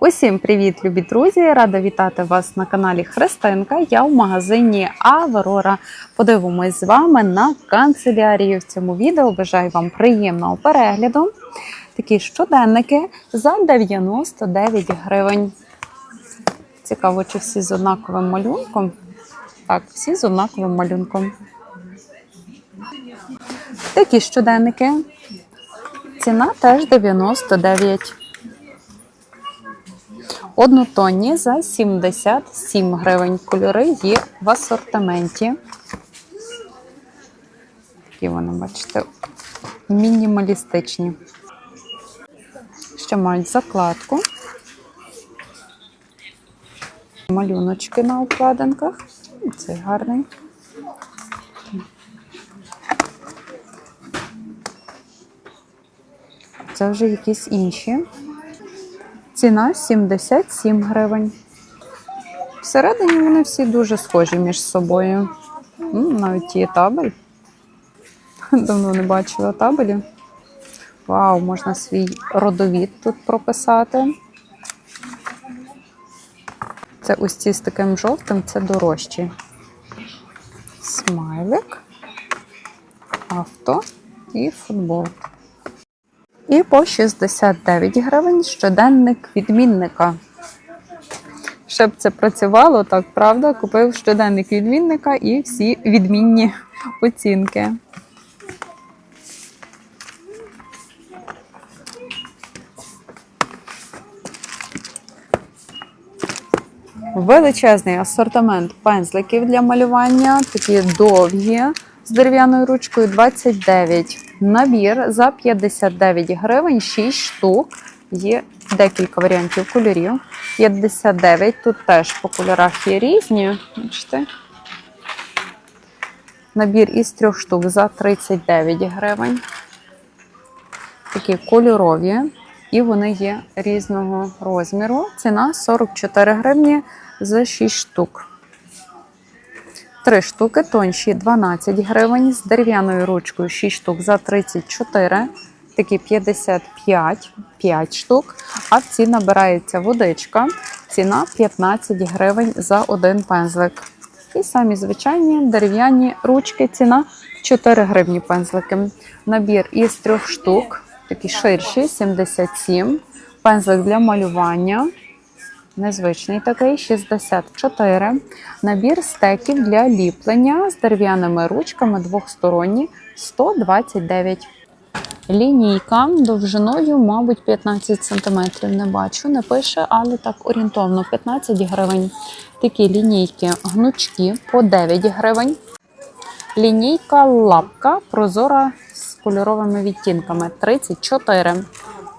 Усім привіт, любі друзі! Рада вітати вас на каналі Христинка. Я в магазині Аврора. Подивимось з вами на канцелярію. В цьому відео бажаю вам приємного перегляду. Такі щоденники за 99 гривень. Цікаво, чи всі з однаковим малюнком? Так, всі з однаковим малюнком. Такі щоденники. Ціна теж 99. Однотонні за 77 гривень. Кольори є в асортименті. Такі вони, бачите, мінімалістичні. Ще мають закладку. Малюночки на обкладинках. Цей гарний. Це вже якісь інші. Ціна 77 гривень. Всередині вони всі дуже схожі між собою. Навіть є табель. Давно не бачила табелі. Вау, можна свій родовід тут прописати. Це ось ці з таким жовтим, це дорожчі. Смайлик, авто і футбол. І по 69 гривень щоденник відмінника. Щоб це працювало, так правда, купив щоденник відмінника і всі відмінні оцінки. Величезний асортимент пензликів для малювання, такі довгі з дерев'яною ручкою 29. Набір за 59 гривень, 6 штук. Є декілька варіантів кольорів. 59. Тут теж по кольорах є різні. Бачите? Набір із трьох штук за 39 гривень. Такі кольорові. І вони є різного розміру. Ціна 44 гривні за 6 штук. Три штуки тонші 12 гривень з дерев'яною ручкою 6 штук за 34, такі 55 5 штук. А в ці набирається водичка. Ціна 15 гривень за один пензлик. І самі звичайні дерев'яні ручки. Ціна 4 гривні пензлики. Набір із трьох штук, такі ширші 77. Пензлик для малювання. Незвичний такий 64. Набір стеків для ліплення з дерев'яними ручками двохсторонні 129. Лінійка довжиною, мабуть, 15 см. Не бачу, не пише, але так орієнтовно 15 гривень. Такі лінійки гнучки по 9 гривень. Лінійка лапка прозора з кольоровими відтінками 34.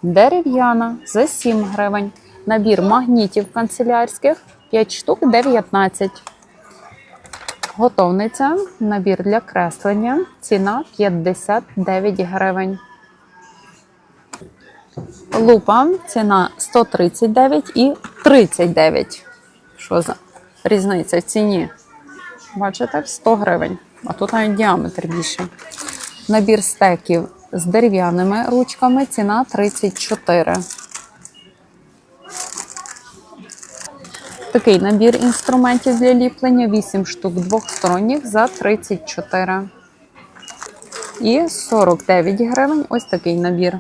Дерев'яна за 7 гривень. Набір магнітів канцелярських 5 штук 19. Готовниця. Набір для креслення. Ціна 59 гривень. Лупа. Ціна 139 і 39. Що за різниця в ціні? Бачите, 100 гривень. А тут навіть діаметр більше. Набір стеків з дерев'яними ручками. Ціна 34. Такий набір інструментів для ліплення 8 штук двохсторонніх за 34. І 49 гривень ось такий набір.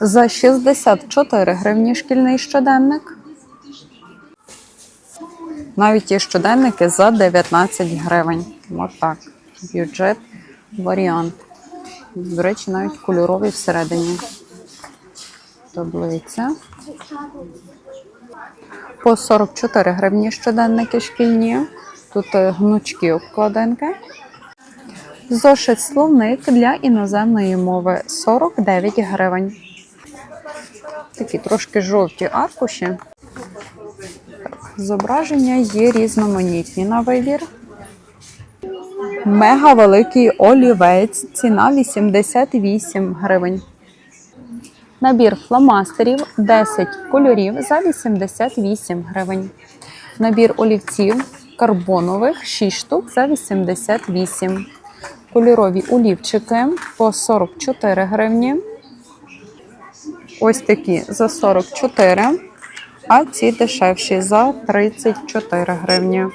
За 64 гривні шкільний щоденник. Навіть є щоденники за 19 гривень. Ось так. Бюджет варіант. До речі, навіть кольоровий всередині. Таблиця. По 44 гривні щоденники шкільні. Тут е, гнучкі обкладинки. Зошит словник для іноземної мови 49 гривень. Такі трошки жовті аркуші. Зображення є різноманітні на вибір. Мега великий олівець. Ціна 88 гривень. Набір фломастерів 10 кольорів за 88 гривень. Набір олівців карбонових 6 штук за 88. Кольорові олівчики по 44 гривні. ось такі за 44, а ці дешевші за 34 гривні.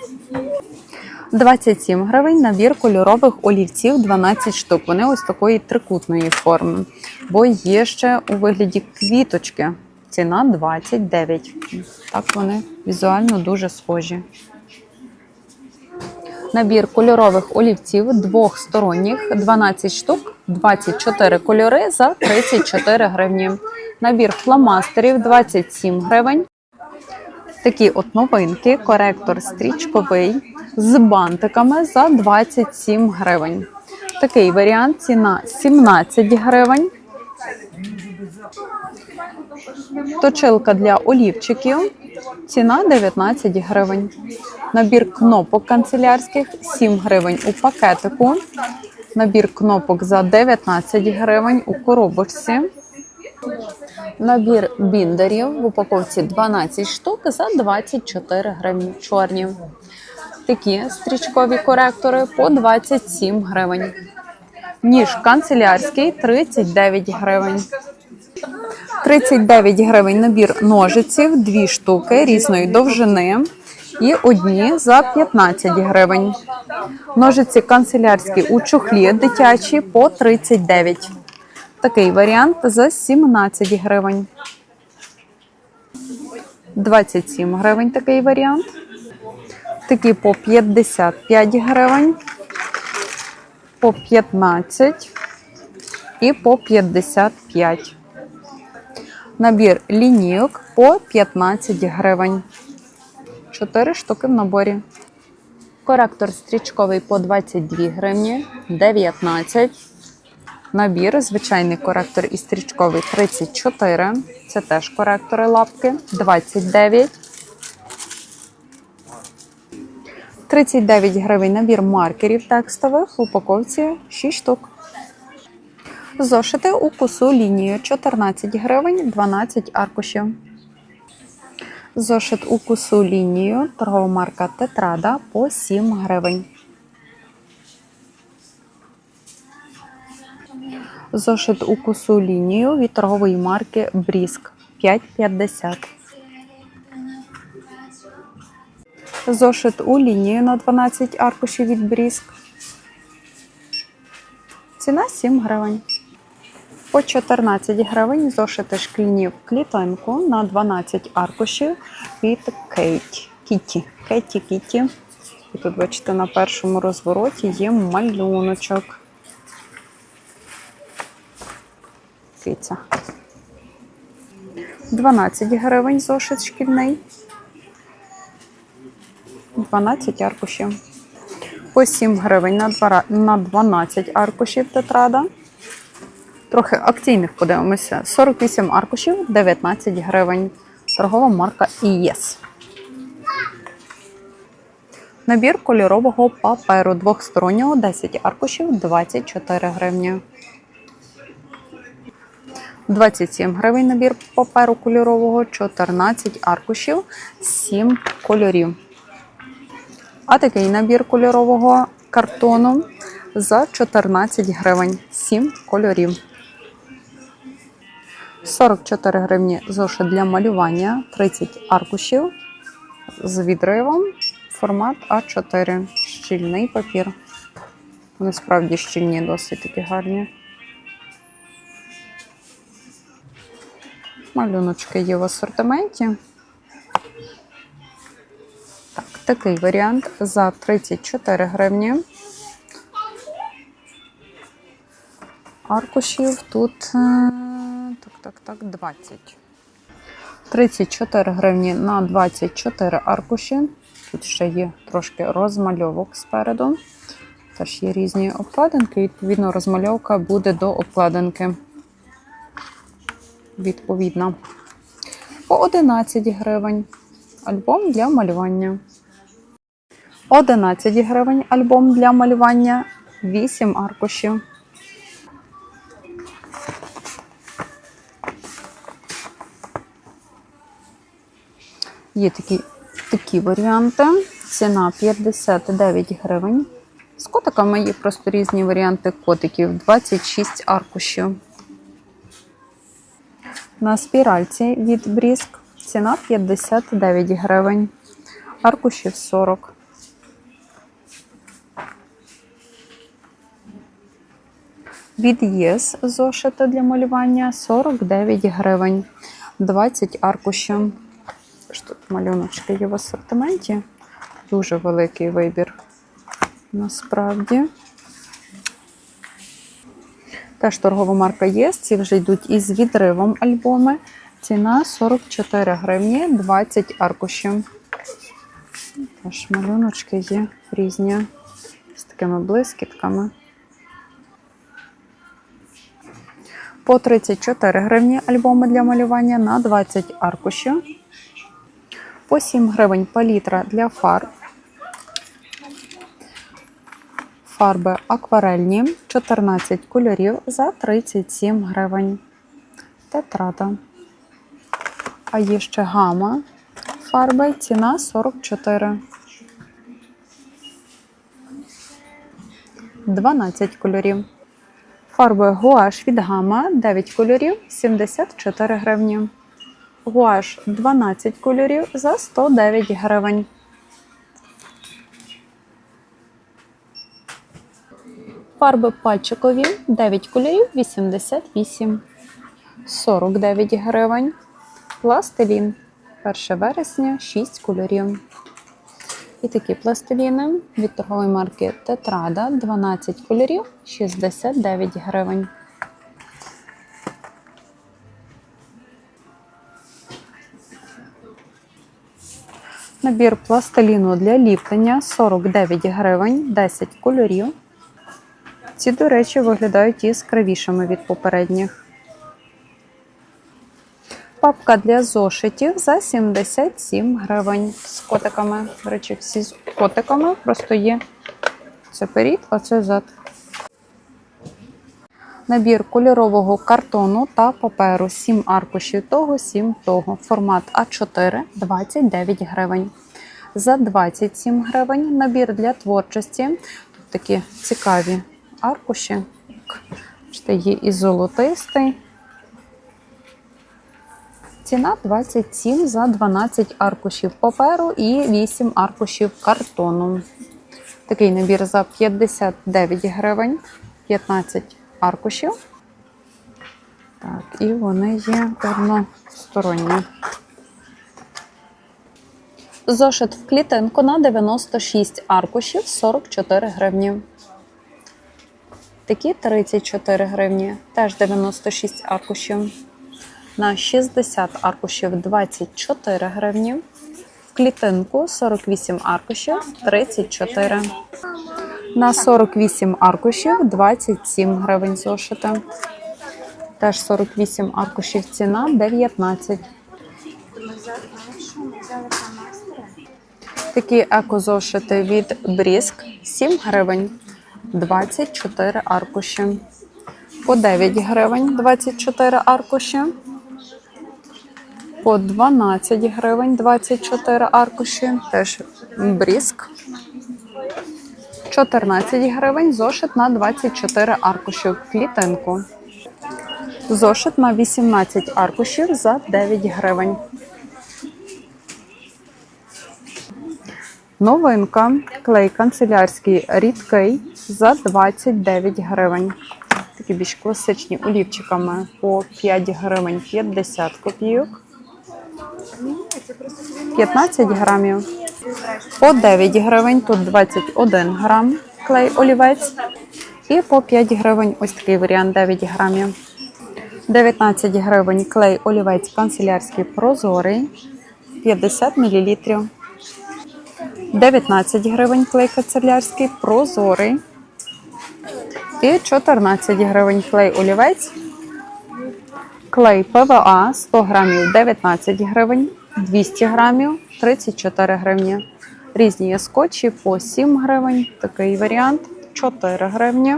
27 гривень набір кольорових олівців 12 штук. Вони ось такої трикутної форми, бо є ще у вигляді квіточки. Ціна 29. Так вони візуально дуже схожі. Набір кольорових олівців двохсторонніх 12 штук, 24 кольори за 34 гривні. Набір фломастерів 27 гривень. Такі от новинки, коректор стрічковий з бантиками за 27 гривень. Такий варіант ціна 17 гривень. Точилка для олівчиків. Ціна 19 гривень. Набір кнопок канцелярських 7 гривень у пакетику. Набір кнопок за 19 гривень у коробочці. Набір біндерів в упаковці 12 штук за 24 гривні чорні. Такі стрічкові коректори по 27 гривень. Ніж канцелярський 39 гривень. 39 гривень набір ножиців, дві штуки різної довжини і одні за 15 гривень. Ножиці канцелярські у чохлі дитячі по 39. Такий варіант за 17 гривень. 27 гривень такий варіант. Такі по 55 гривень, по 15 і по 55. Набір лінійок по 15 гривень. 4 штуки в наборі. Коректор стрічковий по 22 гривні, 19. Набір, звичайний коректор і стрічковий 34. Це теж коректори лапки 29. 39 гривень набір маркерів текстових в упаковці 6 штук. Зошити у косу лінію 14 гривень 12 аркушів. Зошит у косу лінію торгова марка Тетрада по 7 гривень. Зошит у косу лінію від торгової марки Бріск 5,50. Зошит у лінію на 12 аркушів від Бріск. Ціна 7 гривень. По 14 гривень зошити шкільні в клітинку на 12 аркушів від Кейт. Кіті. Кіті. І тут, бачите, на першому розвороті є малюночок. Киця. 12 гривень зошит шкільний. 12 аркушів. По 7 гривень на 12 аркушів тетрада. Трохи акційних подивимося. 48 аркушів, 19 гривень. Торгова марка ІЄС. Набір кольорового паперу двохстороннього 10 аркушів 24 гривні. 27 гривень набір паперу кольорового, 14 аркушів, 7 кольорів. А такий набір кольорового картону за 14 гривень, 7 кольорів. 44 гривні зошит для малювання, 30 аркушів з відривом, формат А4, щільний папір. Вони справді щільні, досить такі гарні. Малюночки є в асортименті. Такий варіант за 34 гривні. Аркушів тут е, так, так, так, 20. 34 гривні на 24 аркуші. Тут ще є трошки розмальовок спереду. Теж є різні обкладинки. Відповідно, розмальовка буде до обкладинки. Відповідно. По 11 гривень. Альбом для малювання. 11 гривень альбом для малювання. 8 аркушів. Є такі, такі варіанти. Ціна 59 гривень. З котиками є просто різні варіанти котиків. 26 аркушів. На спіральці від бріск ціна 59 гривень, аркушів 40. Від ЄС зошити для малювання 49 гривень, 20 аркушів. Тут малюночки є в асортименті. Дуже великий вибір. Насправді. Теж торгова марка ЄС. Ці вже йдуть із відривом альбоми. Ціна 44 гривні, 20 аркушів. Теж малюночки є різні з такими блискітками. По 34 гривні альбоми для малювання на 20 аркушів. По 7 гривень палітра для фарб. Фарби акварельні 14 кольорів за 37 гривень. Тетрада. А є ще гама фарби, ціна 44. 12 кольорів. Фарби гуаш від гама 9 кольорів 74 гривні. Гуаш 12 кольорів за 109 гривень. Фарби пальчикові 9 кольорів 88. 49 гривень. Пластилін 1 вересня 6 кольорів. І такі пластиліни від торгової марки Тетрада 12 кольорів 69 гривень. Набір пластиліну для ліплення 49 гривень, 10 кольорів. Ці, до речі, виглядають яскравішими від попередніх. Папка для зошитів за 77 гривень з котиками. До речі, всі з котиками просто є. Це перід, а це зад. Набір кольорового картону та паперу. 7 аркушів того, 7 того. Формат А4 29 гривень. За 27 гривень набір для творчості. Тут такі цікаві аркуші. Є і золотистий. Ціна 27 за 12 аркушів паперу і 8 аркушів картону. Такий набір за 59 гривень, 15 аркушів. Так, і вони є односторонні. Зошит в клітинку на 96 аркушів 44 гривні. Такі 34 гривні, теж 96 аркушів. На 60 аркушів 24 гривні. В клітинку 48 аркушів 34. На 48 аркушів 27 гривень зошита. Теж 48 аркушів ціна 19. Такі екозошити від Бріск 7 гривень, 24 аркуші. По 9 гривень 24 аркуші. По 12 гривень 24 аркуші. Теж Бріск. 14 гривень зошит на 24 аркуші клітинку. Зошит на 18 аркушів за 9 гривень. Новинка. Клей канцелярський рідкий за 29 гривень. Такі більш класичні олівчиками по 5 гривень 50 копійок. 15 грамів. По 9 гривень, тут 21 грам клей олівець. І по 5 гривень ось такий варіант 9 грамів. 19 гривень клей олівець канцелярський прозорий 50 мл. 19 гривень клей канцелярський прозорий. І 14 гривень клей олівець. Клей ПВА 100 грамів 19 гривень, 200 грамів 34 гривні. Різні є скотчі по 7 гривень. Такий варіант 4 гривні.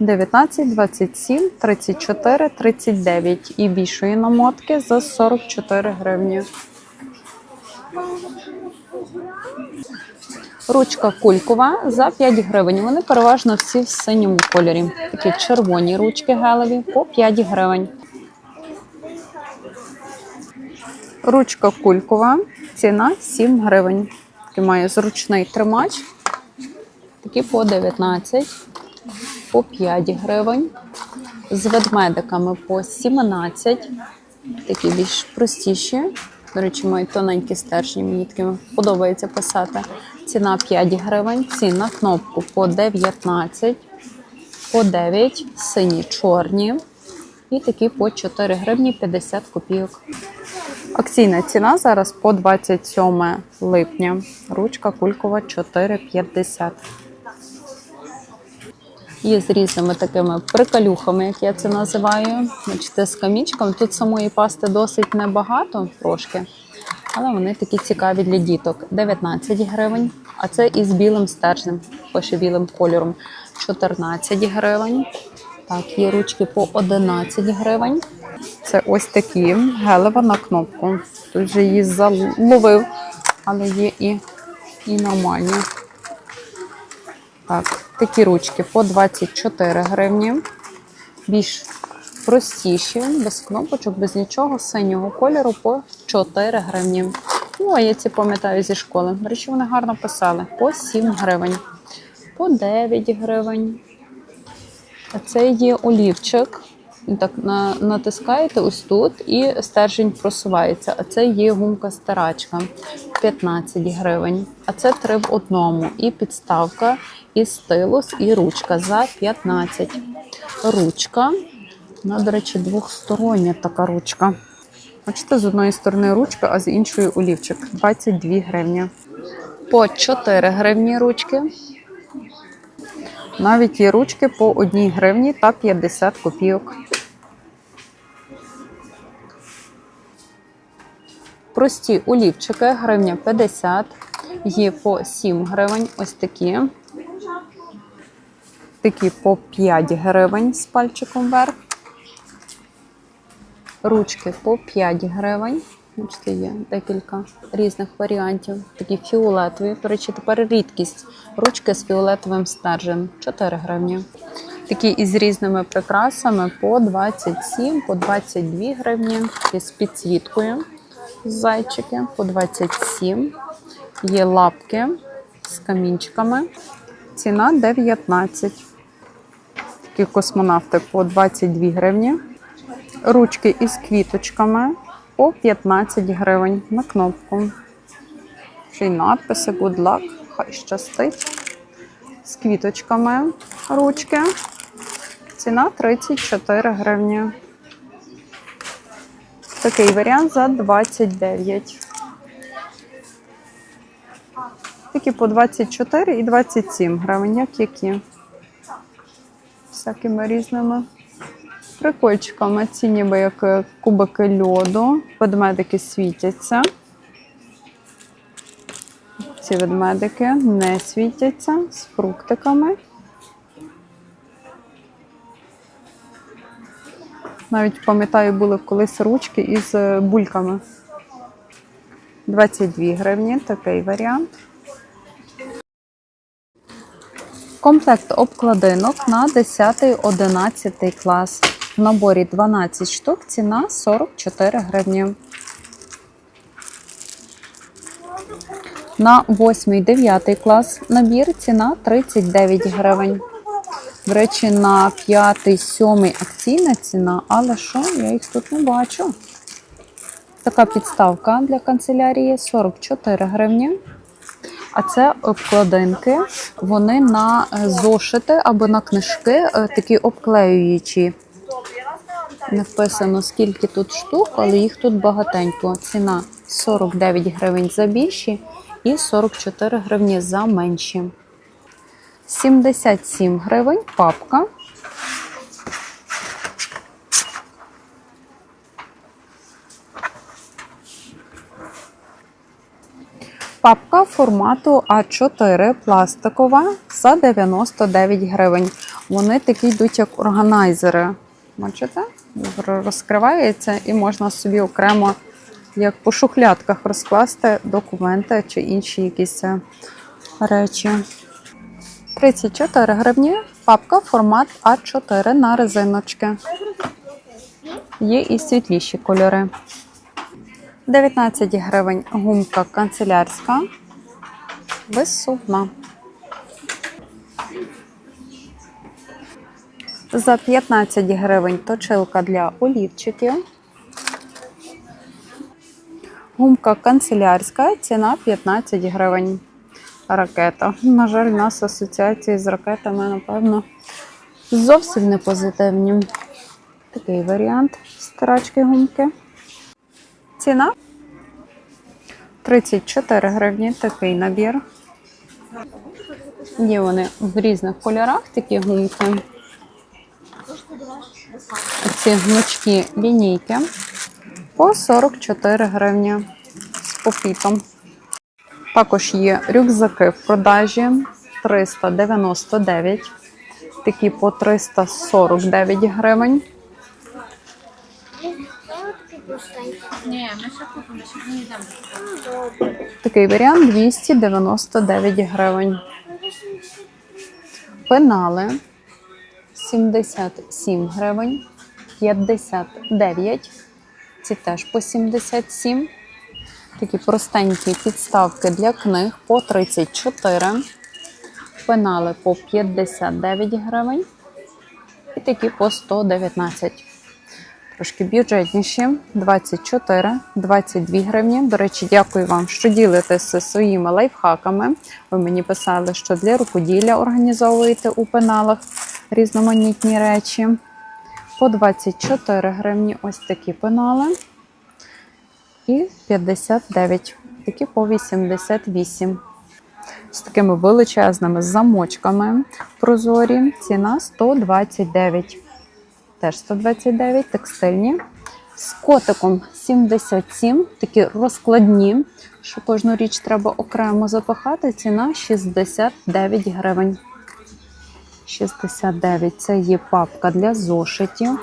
19, 27, 34, 39 і більшої намотки за 44 гривні. Ручка кулькова за 5 гривень. Вони переважно всі в синьому кольорі. Такі червоні ручки гелеві по 5 гривень. Ручка кулькова, ціна 7 гривень. Такий має зручний тримач. Такі по 19, по 5 гривень. З ведмедиками по 17. Такі більш простіші. До речі, мають тоненькі стержні, мені такими подобається писати. Ціна 5 гривень, ціна кнопку по 19, по 9, сині чорні. І такі по 4 гривні 50 копійок. Акційна ціна зараз по 27 липня. Ручка кулькова 4,50. Є з різними такими приколюхами, як я це називаю. Бачите, з камічком. Тут самої пасти досить небагато трошки, але вони такі цікаві для діток. 19 гривень, а це із білим стержнем, пише білим кольором. 14 гривень. Так, є ручки по 11 гривень. Це ось такі гелева на кнопку. Тут вже її заловив, але є і, і нормальні. Так, такі ручки по 24 гривні. Більш простіші, без кнопочок, без нічого, синього кольору по 4 гривні. Ну, а я ці пам'ятаю зі школи. До речі, вони гарно писали. По 7 гривень, по 9 гривень. А це є олівчик. Так на, натискаєте ось тут і стержень просувається. А це є гумка стирачка 15 гривень. А це три в одному. І підставка, і стилус, і ручка за 15. Ручка. Вона, до речі, двохстороння така ручка. Бачите, з одної сторони ручка, а з іншої олівчик 22 гривні. По 4 гривні ручки. Навіть є ручки по 1 гривні та 50 копійок. Прості олівчики, гривня 50, є по 7 гривень. Ось такі. Такі по 5 гривень з пальчиком вверх. Ручки по 5 гривень. Бачите, є декілька різних варіантів. Такі фіолетові. До речі, тепер рідкість. Ручки з фіолетовим стержем 4 гривні. Такі із різними прикрасами по 27, по 22 гривні. І з підсвіткою зайчики по 27. Є лапки з камінчиками. Ціна 19. Такі космонавти по 22 гривні. Ручки із квіточками по 15 гривень на кнопку. Ще й надписи Good luck, хай щастить. З квіточками ручки. Ціна 34 гривні. Такий варіант за 29. Такі по 24 і 27 гривень, як які. Всякими різними прикольчиками. Ці ніби як е, кубики льоду. Ведмедики світяться. Ці ведмедики не світяться з фруктиками. Навіть пам'ятаю, були колись ручки із е, бульками. 22 гривні, такий варіант. Комплект обкладинок на 10-11 клас. В наборі 12 штук, ціна 44 гривні. На 8-9 клас набір ціна 39 гривень. До речі, на 5-7 акційна ціна, але що, я їх тут не бачу. Така підставка для канцелярії 44 гривні. А це обкладинки. Вони на е, зошити або на книжки е, такі обклеюючі. Не вписано, скільки тут штук, але їх тут багатенько. Ціна 49 гривень за більші і 44 гривні за менші. 77 гривень папка. Папка формату А4 пластикова за 99 гривень. Вони такі йдуть як органайзери. Бачите? Розкривається і можна собі окремо, як по шухлядках, розкласти документи чи інші якісь е, речі. 34 гривні. Папка формат А4 на резиночки. Є і світліші кольори. 19 гривень гумка канцелярська. Висувна. За 15 гривень точилка для олівчиків. Гумка канцелярська, ціна 15 гривень. Ракета. На жаль, у нас асоціації з ракетами, напевно, зовсім не позитивні. Такий варіант стирачки гумки. Ціна 34 гривні такий набір. Є вони в різних кольорах, такі гумки. Ці гнучкі лінійки по 44 гривні з попітом. Також є рюкзаки в продажі 399, такі по 349 гривень. Ні, ми ще купимо, ще не йдемо. Такий варіант 299 гривень. Пенали 77 гривень, 59. Ці теж по 77. Такі простенькі підставки для книг по 34. Пенали по 59 гривень. І такі по 119. Трошки бюджетніші 24, 22 гривні. До речі, дякую вам, що ділитеся своїми лайфхаками. Ви мені писали, що для рукоділля організовуєте у пеналах різноманітні речі. По 24 гривні ось такі пенали. І 59, такі по 88. З такими величезними замочками прозорі. Ціна 129 теж 129, текстильні. З котиком 77, такі розкладні, що кожну річ треба окремо запахати. Ціна 69 гривень. 69 це є папка для зошитів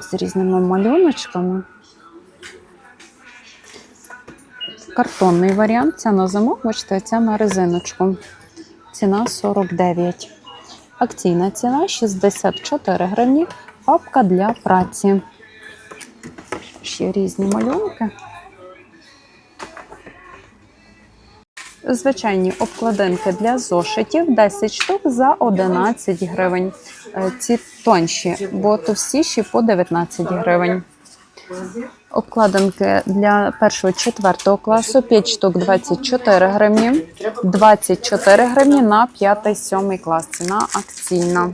з різними малюночками. Картонний варіант. Це на замок, бачите, це на резиночку. Ціна 49. Акційна ціна 64 гривні. Папка для праці. Ще різні малюнки. Звичайні обкладинки для зошитів 10 штук за 11 гривень. Е, Ці тонші, бо товстіші по 19 гривень. Обкладинки для першого четвертого класу 5 штук 24 гривні, 24 гривні на 5-7 клас. Ціна акційна.